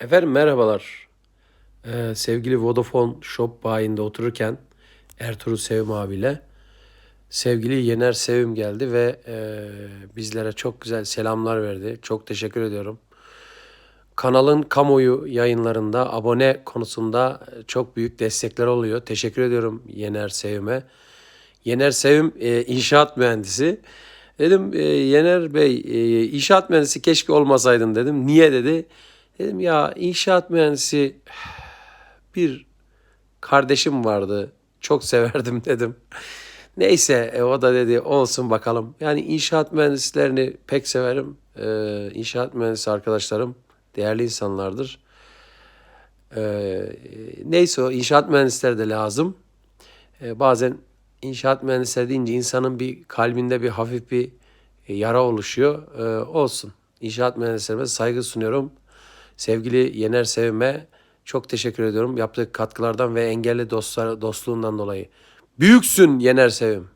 Efendim merhabalar. Ee, sevgili Vodafone Shop bayinde otururken Ertuğrul Sevim abiyle sevgili Yener Sevim geldi ve e, bizlere çok güzel selamlar verdi. Çok teşekkür ediyorum. Kanalın kamuoyu yayınlarında abone konusunda çok büyük destekler oluyor. Teşekkür ediyorum Yener Sevim'e. Yener Sevim e, inşaat mühendisi. Dedim e, Yener Bey e, inşaat mühendisi keşke olmasaydın dedim. Niye dedi. Dedim ya inşaat mühendisi bir kardeşim vardı. Çok severdim dedim. Neyse e, o da dedi olsun bakalım. Yani inşaat mühendislerini pek severim. E, inşaat mühendisi arkadaşlarım değerli insanlardır. E, neyse o inşaat mühendisleri de lazım. E, bazen inşaat mühendisleri deyince insanın bir kalbinde bir hafif bir yara oluşuyor. E, olsun. İnşaat mühendislerime saygı sunuyorum. Sevgili Yener Sevim'e çok teşekkür ediyorum yaptığı katkılardan ve engelli dostlar, dostluğundan dolayı. Büyüksün Yener Sevim.